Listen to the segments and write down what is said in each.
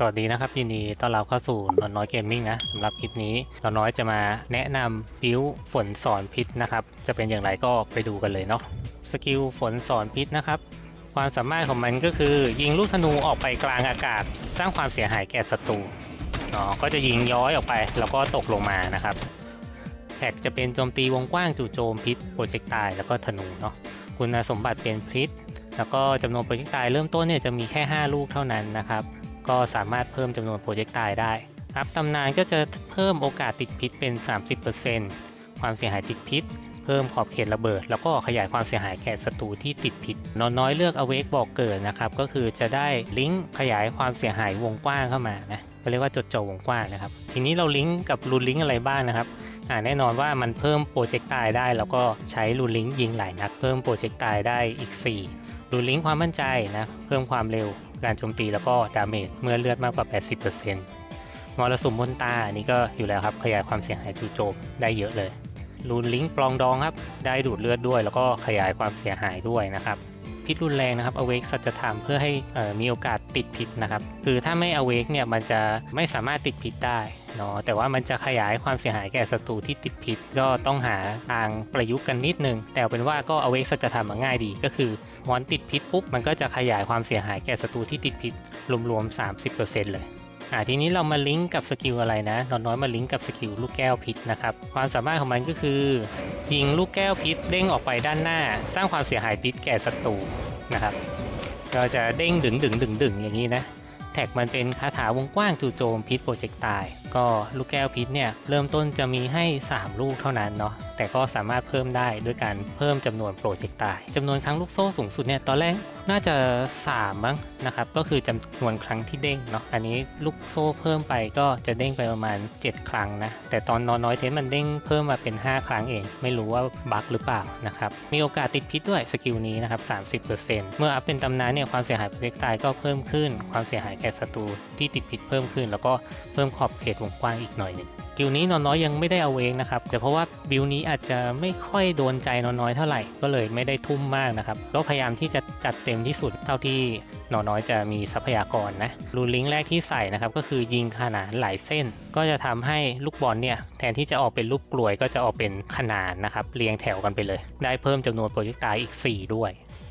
สวัสดีนะครับยินดีต้อนรับเข้าสู่นอนน้อยเกมมิ่งนะสำหรับคลิปนี้นอนน้อยจะมาแนะนำบิวฝนสอนพิษนะครับ จะเป็นอย่างไรก็ไปดูกันเลยเนาะสกิลฝนสอนพิษนะครับ ความสามารถของมันก็คือ ยิงลูกธนูออกไปกลางอากาศ สร้างความเสียหายแก่ศัตรูเนาะก็จะยิงย้อยออกไป แล้วก็ตกลงมานะครับแท็กจะเป็นโจมตีวงกว้างจู่โจมพิษโปรเจกต์ตายแล้วก็ธนูเนาะคุณสมบัติเป็นพิษ แล้วก็จำนวนโปรเจกตายเริ่มต้นเนี่ยจะมีแค่ 5 ลูกเท่านั้นนะครับ ก็สามารถเพิ่มจำนวนโปรเจกต์ตายได้ อัพตำนานก็จะเพิ่มโอกาสติดพิษเป็น 30%ความเสียหายติดพิษ เพิ่มขอบเขตระเบิด แล้วก็ขยายความเสียหายแก่ศัตรูที่ติดพิษนอนน้อยเลือก awake บอกเกิดนะครับ ก็คือจะได้ลิงก์ขยายความเสียหายวงกว้างเข้ามานะก็เรียกว่าจดจ่อวงกว้างนะครับ ทีนี้เราลิงก์กับรูนลิงก์อะไรบ้างนะครับอ่าแน่นอนว่ามันเพิ่มโปรเจกต์ตายได้ แล้วก็ใช้รูนลิงก์ยิงหลายนัดเพิ่มโปรเจกต์ตายได้อีก 4 รูนลิงก์ความมั่นใจนะ เพิ่มความเร็วการโจมตีแล้วก็ดาเมจเมื่อเลือดมากกว่า 80%มรสุมบนตาอันนี้ก็อยู่แล้วครับขยายความเสียหายจู่โจมได้เยอะเลยรูนลิงก์ปลองดองครับ ได้ดูดเลือดด้วย แล้วก็ขยายความเสียหายด้วยนะครับ พิษรุนแรงนะครับ awake สัจธรรมเพื่อให้มีโอกาสติดพิษนะครับ คือถ้าไม่ awake เนี่ยมันจะไม่สามารถติดพิษได้เนาะแต่ว่ามันจะขยายความเสียหายแก่ศัตรูที่ติดพิษ ก็ต้องหาทางประยุกต์กันนิดนึง แต่เอาเป็นว่าก็ awake สัจธรรมมันง่ายดี ก็คือมอนติดพิษปุ๊บมันก็จะขยายความเสียหายแก่ศัตรูที่ติดพิษรวมๆ30%เลย อ่าทีนี้เรามาลิงก์กับสกิลอะไรนะนอนน้อยมาลิงก์กับสกิลลูกแก้วพิษนะครับความสามารถของมันก็คือ ยิงลูกแก้วพิษเด้งออกไปด้านหน้า สร้างความเสียหายพิษแก่ศัตรูนะครับก็จะเด้งดึงดึงดึงดึงอย่างนี้นะแท็กมันเป็นคาถาวงกว้างจู่โจมพิษโปรเจกต์ตายก็ลูกแก้วพิษเนี่ยเริ่มต้นจะมีให้ 3 ลูกเท่านั้นเนาะแต่ก็สามารถเพิ่มได้ด้วยการเพิ่มจำนวนโปรเจกต์ตายจำนวนครั้งลูกโซ่สูงสุดเนี่ยตอนแรก น่าจะ 3 มั้งนะครับ ก็คือจำนวนครั้งที่เด้งเนาะอันนี้ลูกโซ่เพิ่มไปก็จะเด้งไปประมาณ 7 ครั้งนะ แต่ตอนนอนน้อยเทนมันเด้งเพิ่มมาเป็น 5 ครั้งเอง ไม่รู้ว่าบั๊กหรือเปล่านะครับ มีโอกาสติดพิษด้วยสกิลนี้นะครับ 30%เมื่ออัพเป็นตำนานเนี่ยความเสียหายโปรเจกตายก็เพิ่มขึ้น ความเสียหายแก่ศัตรูที่ติดพิษเพิ่มขึ้น แล้วก็เพิ่มขอบเขตวงกว้างอีกหน่อยหนึ่ง บิลนี้นอนน้อยยังไม่ได้เอาเองนะครับแต่เพราะว่าบิลนี้อาจจะไม่ค่อยโดนใจนอนน้อยเท่าไหร่ก็เลยไม่ได้ทุ่มมากนะครับก็พยายามที่จะจัดเต็มที่สุดเท่าที่นอนน้อยจะมีทรัพยากรนะรูลิงแรกที่ใส่นะครับก็คือยิงขนานหลายเส้น ก็จะทำให้ลูกบอลเนี่ยแทนที่จะออกเป็นลูกกลวยก็จะออกเป็นขนานนะครับเรียงแถวกันไปเลย ได้เพิ่มจำนวนโปรเจกต์ตายอีก 4 ด้วย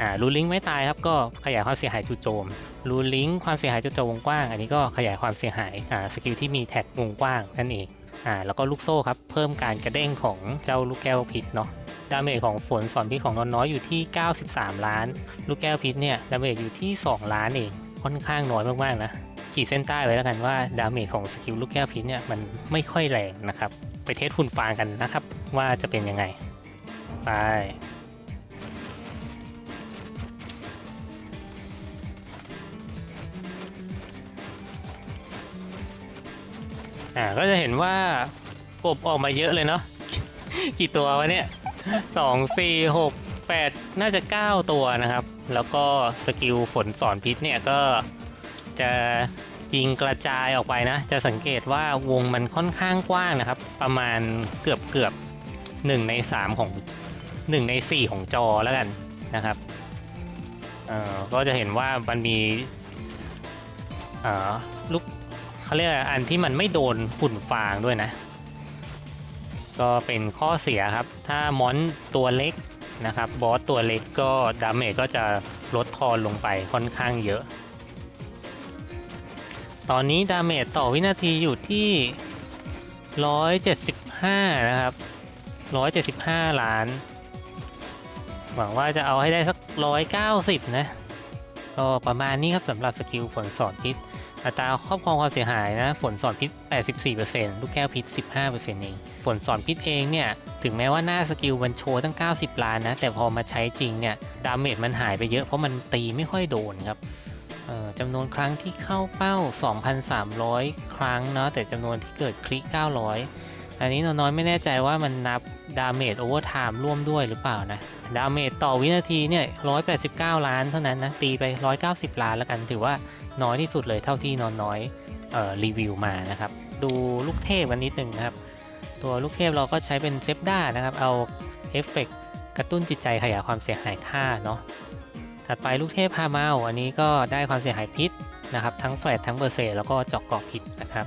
อ่ารูลิงไม่ตายครับก็ขยายความเสียหายจู่โจมรูลิงความเสียหายจู่โจมวงกว้าง อันนี้ก็ขยายความเสียหายอ่าสกิลที่มีแท็กวงกว้างนั่นเอง อ่าแล้วก็ลูกโซ่ครับเพิ่มการกระเด้งของเจ้าลูกแก้วพิษเนาะดาเมจของฝนสอนพิษของนอนน้อยอยู่ที่ 93 ล้าน ลูกแก้วพิษเนี่ยดาเมจอยู่ที่ 2 ล้านเองค่อนข้างน้อยมากๆนะขีดเส้นใต้ไว้แล้วกันว่าดาเมจของสกิลลูกแก้วพิษเนี่ยมันไม่ค่อยแรงนะครับ ไปเทสฝุ่นฟางกันนะครับ ว่าจะเป็นยังไง ไป อ่าก็จะเห็นว่ากบออกมาเยอะเลยเนาะ กี่ตัววะเนี่ยสองสี่หกแปดน่าจะเก้าตัวนะครับ แล้วก็สกิลฝนสอนพิษเนี่ยก็จะยิงกระจายออกไปนะ จะสังเกตว่าวงมันค่อนข้างกว้างนะครับ ประมาณเกือบเกือบหนึ่งในสามของหนึ่งในสี่ของจอแล้วกันนะครับเอ่อก็จะเห็นว่ามันมีอ่อลูก เขาเรียกอันที่มันไม่โดนฝุ่นฟางด้วยนะ ก็เป็นข้อเสียครับ ถ้ามอนตัวเล็กนะครับ บอสตัวเล็กก็ดาเมจก็จะลดทอนลงไปค่อนข้างเยอะ ตอนนี้ดาเมจต่อวินาทีอยู่ที่ 175 นะครับ 175 ล้าน หวังว่าจะเอาให้ได้สัก 190 นะ ก็ประมาณนี้ครับสำหรับสกิลฝนสอนพิษ อัตราครอบครองความเสียหายนะฝนสอนพิษ 84%ลูกแก้วพิษ 15%เองฝนสอนพิษเองเนี่ยถึงแม้ว่าหน้าสกิลมันโชว์ตั้ง 90 ล้านนะ แต่พอมาใช้จริงเนี่ยดาเมจมันหายไปเยอะเพราะมันตีไม่ค่อยโดนครับจำนวนครั้งที่เข้าเป้า 2,300 ครั้งเนาะแต่จำนวนที่เกิดคลิก 900 อันนี้น้อยไม่แน่ใจว่ามันนับดาเมจโอเวอร์ไทม์ร่วมด้วยหรือเปล่านะ ดาเมจต่อวินาทีเนี่ย 189 ล้านเท่านั้นนะ ตีไป 190 ล้านแล้วกันถือว่า น้อยที่สุดเลยเท่าที่นอนน้อยเอ่อรีวิวมานะครับ ดูลูกเทพกันนิดหนึ่งนะครับ ตัวลูกเทพเราก็ใช้เป็นเซฟด้านะครับ เอาเอฟเฟกต์กระตุ้นจิตใจขยายความเสียหายค่าเนาะถัดไปลูกเทพพาเมาอันนี้ก็ได้ความเสียหายพิษนะครับ ทั้งแฟลตทั้งเบอร์เซแล้วก็เจาะเกาะพิษนะครับ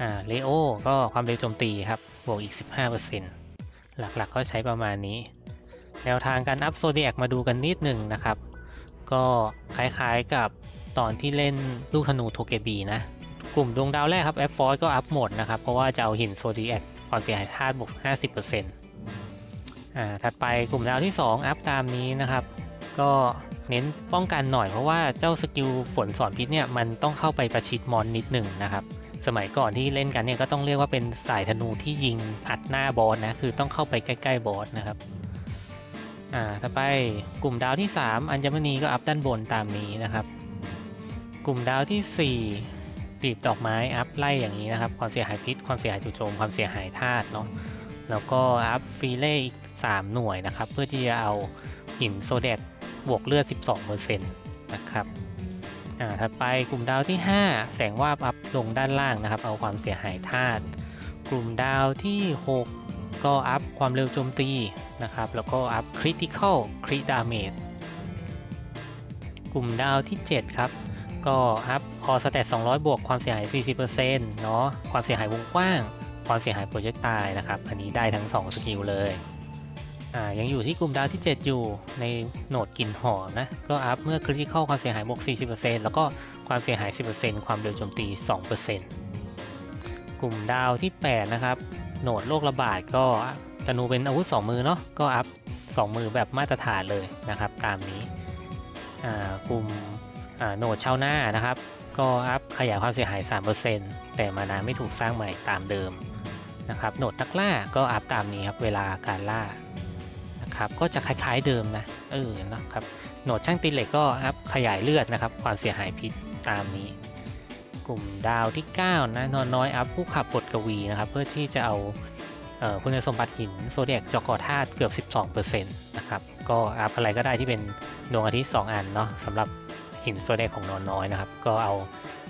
อ่าเลโอก็ความเร็วโจมตีครับบวกอีก 15%หลักๆก็ใช้ประมาณนี้ แนวทางการอัพโซเดียกมาดูกันนิดหนึ่งนะครับ ก็คล้ายๆกับ ตอนที่เล่นลูกธนูโทเกบีนะ กลุ่มดวงดาวแรกครับแอฟฟอร์ก็อัพหมดนะครับ เพราะว่าจะเอาหินโซดีแอคความเสียหายธาตุบวก 50%อ่าถัดไปกลุ่มดาวที่ 2 อัพตามนี้นะครับ ก็เน้นป้องกันหน่อยเพราะว่าเจ้าสกิลฝนสอนพิษเนี่ยมันต้องเข้าไปประชิดมอนนิดหนึ่งนะครับสมัยก่อนที่เล่นกันเนี่ยก็ต้องเรียกว่าเป็นสายธนูที่ยิงอัดหน้าบอสนะคือต้องเข้าไปใกล้ๆบอสนะครับอ่าต่อไปกลุ่มดาวที่ 3 อัญมณีก็อัพด้านบนตามนี้นะครับ กลุ่มดาวที่4กลีบดอกไม้อัพไล่อย่างนี้นะครับ ความเสียหายพิษ ความเสียหายจู่โจม ความเสียหายธาตุเนาะ แล้วก็อัพฟีเล่อีก 3 หน่วยนะครับ เพื่อที่จะเอาหินโซเดตบวกเลือด 12%นะครับ อ่า ถัดไปกลุ่มดาวที่ 5 แสงวาบอัพลงด้านล่างนะครับ เอาความเสียหายธาตุ กลุ่มดาวที่ 6 ก็อัพความเร็วโจมตีนะครับ แล้วก็อัพคริติคอลคริดาเมจกลุ่มดาวที่ 7 ครับ ก็อัพพอสเตต200 บวกความเสียหาย 40%เนาะความเสียหายวงกว้าง ความเสียหายโปรเจกต์ตายนะครับ อันนี้ได้ทั้ง 2 สกิลเลยอ่ายังอยู่ที่กลุ่มดาวที่ 7 อยู่ในโหนดกลิ่นหอมนะ ก็อัพเมื่อคริติคอลความเสียหายบวก 40%แล้วก็ความเสียหาย 10%ความเร็วโจมตี 2%กลุ่มดาวที่ 8 นะครับ โหนดโรคระบาดก็ธนูเป็นอาวุธ 2 มือเนาะก็อัพ 2 มือแบบมาตรฐานเลยนะครับ ตามนี้อ่ากลุ่ม โหนดชาวหน้านะครับ ก็อัพขยายความเสียหาย 3%แต่มานาไม่ถูกสร้างใหม่ตามเดิมนะครับโหนดนักล่าก็อัพตามนี้ครับเวลาการล่านะครับก็จะคล้ายๆเดิมนะเออนะครับโหนดช่างตีเหล็กก็อัพขยายเลือดนะครับ ความเสียหายพิษตามนี้ กลุ่มดาวที่ 9 นะนอนน้อยอัพผู้ขับบทกวีนะครับ เพื่อที่จะเอาเออคุณสมบัติหินโซเดียกจอกอธาตุเกือบ 12%นะครับก็อัพอะไรก็ได้ที่เป็นดวงอาทิตย์ 2 อันเนาะสำหรับ หินโซเดียกของนอนน้อยนะครับ ก็เอา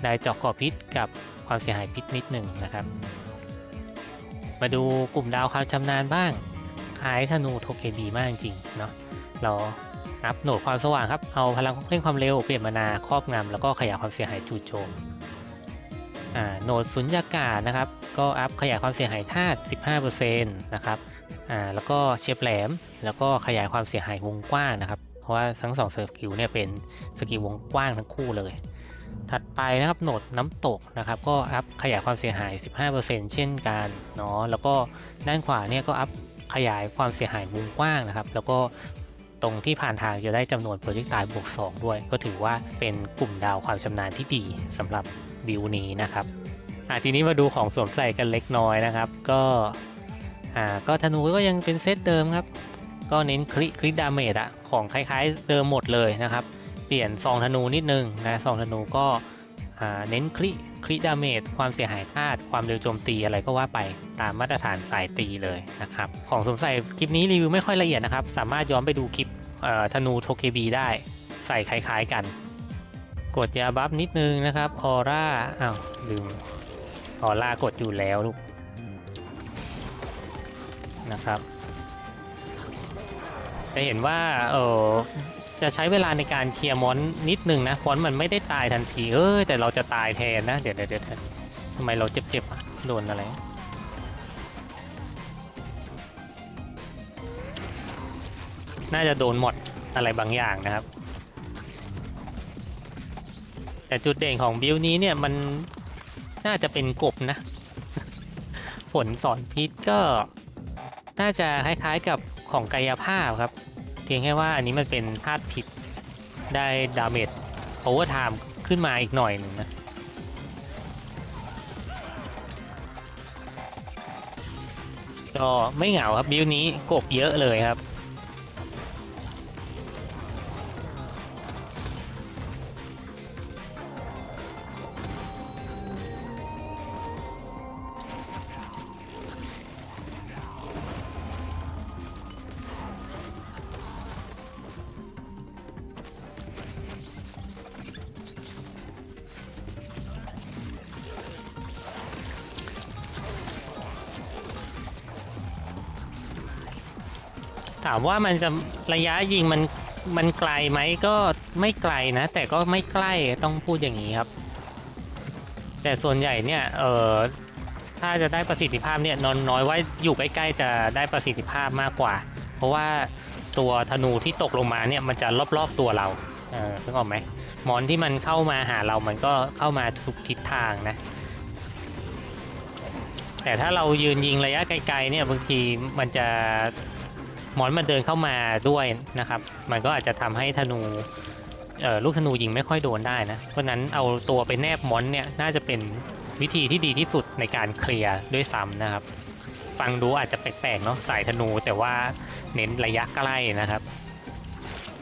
ได้จอกอพิษกับความเสียหายพิษนิดหนึ่งนะครับ มาดูกลุ่มดาวความชำนาญบ้างคล้ายธนูโทเกบีมากจริงๆเนาะเราอัพโหนดความสว่างครับ เอาพลังเร่งความเร็วเปลี่ยนมานาครอบงำแล้วก็ขยายความเสียหายจู่โจมอ่าโหนดสุญญากาศนะครับ ก็อัพขยายความเสียหายธาตุ 15%นะครับอ่าแล้วก็เฉียบแหลม แล้วก็ขยายความเสียหายวงกว้างนะครับ เพราะว่าทั้งสองสกิลเนี่ยเป็นสกิลวงกว้างทั้งคู่เลย ถัดไปนะครับโหนดน้ำตกนะครับก็อัพขยายความเสียหาย 15%เช่นกันเนาะแล้วก็ด้านขวาเนี่ยก็อัพขยายความเสียหายวงกว้างนะครับ แล้วก็ตรงที่ผ่านทางจะได้จำนวนโปรเจกต์ตายบวก 2 ด้วย ก็ถือว่าเป็นกลุ่มดาวความชำนาญที่ดีสำหรับบิวนี้นะครับอะทีนี้มาดูของสวมใส่กันเล็กน้อยนะครับ ก็อ่าก็ธนูก็ยังเป็นเซตเดิมครับ ก็เน้นคลิคลิดาเมจอะของคล้ายๆเดิมหมดเลยนะครับ เปลี่ยนซองธนูนิดนึงนะซองธนูก็เน้นคลิคลิดาเมจความเสียหายธาตุความเร็วโจมตีอะไรก็ว่าไปตามมาตรฐานสายตีเลยนะครับ ของสวมใส่คลิปนี้รีวิวไม่ค่อยละเอียดนะครับ สามารถย้อนไปดูคลิปธนูโทเคบีได้ใส่คล้าย ๆกัน กดยาบัฟนิดนึงนะครับออร่าอ้าวลืมออร่ากดอยู่แล้วลูกนะครับ จะเห็นว่าเออจะใช้เวลาในการเคลียร์มอนนิดนึงนะฟอนมันไม่ได้ตายทันทีเอ้ยแต่เราจะตายแทนนะ เดี๋ยวเดี๋ยวเดี๋ยวทำไมเราเจ็บๆอะโดนอะไรน่าจะโดนหมดอะไรบางอย่างนะครับ แต่จุดเด่นของบิลนี้เนี่ยมันน่าจะเป็นกบนะฝนสอนพิษก็น่าจะคล้ายๆกับ ของกายภาพครับ เพียงแค่ว่าอันนี้มันเป็นพลาดผิดได้ดาเมจโอเวอร์ไทม์ขึ้นมาอีกหน่อยหนึ่งนะก็ไม่เหงาครับบิวนี้กบเยอะเลยครับ ถามว่ามันจะระยะยิงมันมันไกลไหมก็ไม่ไกลนะ แต่ก็ไม่ใกล้ต้องพูดอย่างนี้ครับ แต่ส่วนใหญ่เนี่ยเออถ้าจะได้ประสิทธิภาพเนี่ยนอนน้อยว่าอยู่ใกล้ๆจะได้ประสิทธิภาพมากกว่า เพราะว่าตัวธนูที่ตกลงมาเนี่ยมันจะรอบๆตัวเราเออนึกออกไหมมอนที่มันเข้ามาหาเรามันก็เข้ามาทุกทิศทางนะแต่ถ้าเรายืนยิงระยะไกลๆเนี่ยบางทีมันจะ มอนมันเดินเข้ามาด้วยนะครับ มันก็อาจจะทำให้ธนูเอ่อลูกธนูยิงไม่ค่อยโดนได้นะ เพราะนั้นเอาตัวไปแนบมอนเนี่ยน่าจะเป็นวิธีที่ดีที่สุดในการเคลียร์ด้วยซ้ำนะครับ ฟังดูอาจจะแปลกๆเนาะสายธนูแต่ว่าเน้นระยะใกล้นะครับ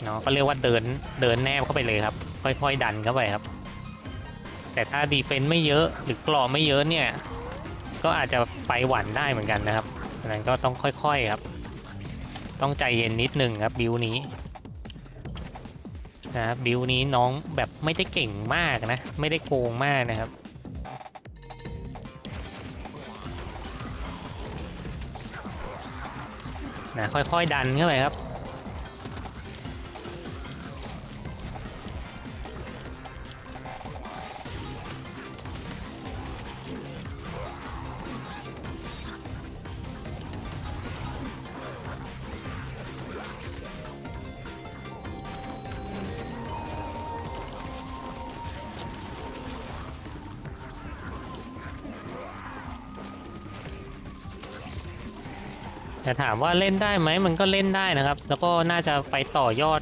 เนาะก็เรียกว่าเดินเดินแนบเข้าไปเลยครับ ค่อยๆดันเข้าไปครับ แต่ถ้าดีเฟนต์ไม่เยอะหรือกรอไม่เยอะเนี่ยก็อาจจะไปหวั่นได้เหมือนกันนะครับดังนั้นก็ต้องค่อยๆครับ ต้องใจเย็นนิดนึงครับบิวนี้นะครับบิวนี้น้องแบบไม่ได้เก่งมากนะ ไม่ได้โกงมากนะครับนะค่อยๆดันเข้าไปครับ แต่ถามว่าเล่นได้ไหมมันก็เล่นได้นะครับ แล้วก็น่าจะไปต่อยอด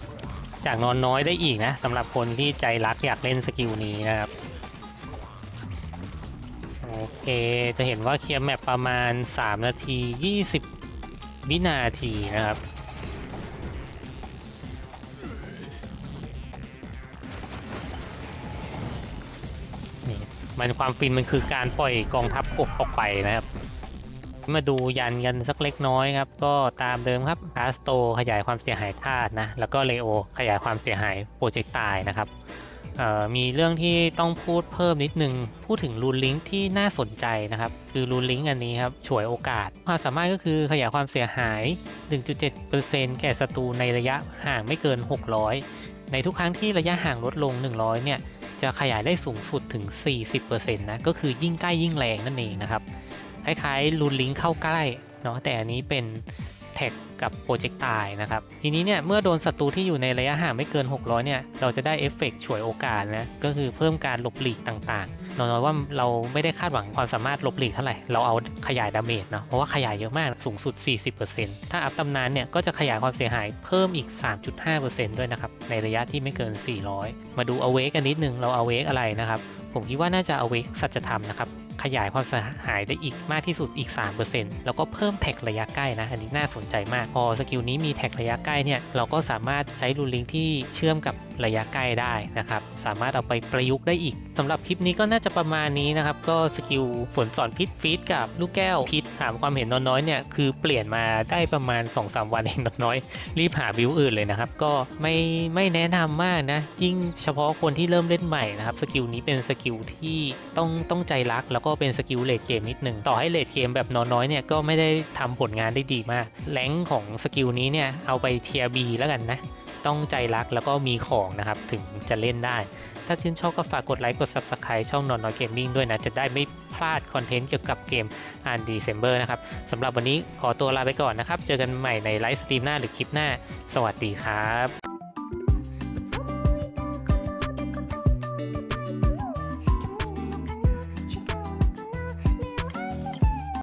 จากนอนน้อยได้อีกนะสำหรับคนที่ใจรักอยากเล่นสกิลนี้นะครับโอเคจะเห็นว่าเคลียร์แมปประมาณ 3 นาที 20 วินาทีนะครับนี่มันความฟินมันคือการปล่อยกองทัพกบออกไปนะครับ มาดูยันกันสักเล็กน้อยครับ ก็ตามเดิมครับอาสโตขยายความเสียหายธาตุนะ แล้วก็เลโอขยายความเสียหายโปรเจกต์ตายนะครับมีเรื่องที่ต้องพูดเพิ่มนิดนึง พูดถึงรูนลิงก์ที่น่าสนใจนะครับ คือรูนลิงก์อันนี้ครับ ฉวยโอกาส ความสามารถก็คือขยายความเสียหาย 1.7%แก่ศัตรูในระยะห่างไม่เกิน 600 ในทุกครั้งที่ระยะห่างลดลง 100 เนี่ย จะขยายได้สูงสุดถึง 40%นะ ก็คือยิ่งใกล้ยิ่งแรงนั่นเองนะครับ คล้ายๆรูนลิงเข้าใกล้เนาะแต่อันนี้เป็นแท็กกับโปรเจกต์ตายนะครับ ทีนี้เนี่ยเมื่อโดนศัตรูที่อยู่ในระยะห่างไม่เกิน 600 เนี่ย เราจะได้เอฟเฟกต์ฉวยโอกาสนะ ก็คือเพิ่มการหลบหลีกต่างๆน้อยๆว่าเราไม่ได้คาดหวังความสามารถหลบหลีกเท่าไหร่ เราเอาขยายดาเมจเนาะเพราะว่าขยายเยอะมากสูงสุด 40%ถ้าอัพตำนานเนี่ย ก็จะขยายความเสียหายเพิ่มอีก 3.5%ด้วยนะครับ ในระยะที่ไม่เกิน 400 มาดูเอาเวกกันนิดนึงเราเอาเวกอะไรนะครับผมคิดว่าน่าจะเอาเวกสัจธรรมนะครับ ขยายความเสียหายได้อีกมากที่สุดอีก 3%แล้วก็เพิ่มแท็กระยะใกล้นะ อันนี้น่าสนใจมาก พอสกิลนี้มีแท็กระยะใกล้เนี่ย เราก็สามารถใช้รูลิงที่เชื่อมกับ ระยะใกล้ได้นะครับ สามารถเอาไปประยุกต์ได้อีกสำหรับคลิปนี้ก็น่าจะประมาณนี้นะครับ ก็สกิลฝนสอนพิษฟีดกับลูกแก้วพิษถามความเห็นน้อยๆเนี่ยคือเปลี่ยนมาได้ประมาณ 2-3 วันเองน้อยรีบหาบิวอื่นเลยนะครับ ก็ไม่ไม่แนะนำมากนะ ยิ่งเฉพาะคนที่เริ่มเล่นใหม่นะครับสกิลนี้เป็นสกิลที่ต้องต้องใจรัก แล้วก็เป็นสกิลเลดเกมนิดหนึ่งต่อให้เลดเกมแบบน้อยๆเนี่ยก็ไม่ได้ทำผลงานได้ดีมากแรงของสกิลนี้เนี่ยเอาไปเทียบีแล้วกันนะต้องใจรักแล้วก็มีของนะครับ ถึงจะเล่นได้ ถ้าชื่นชอบก็ฝากกดไลค์กด Subscribe ช่องนอนน้อยเกมมิ่งด้วยนะ จะได้ไม่พลาดคอนเทนต์เกี่ยวกับเกมอันดีเซมเบอร์นะครับสำหรับวันนี้ขอตัวลาไปก่อนนะครับ เจอกันใหม่ในไลฟ์สตรีมหน้าหรือคลิปหน้า สวัสดีครับ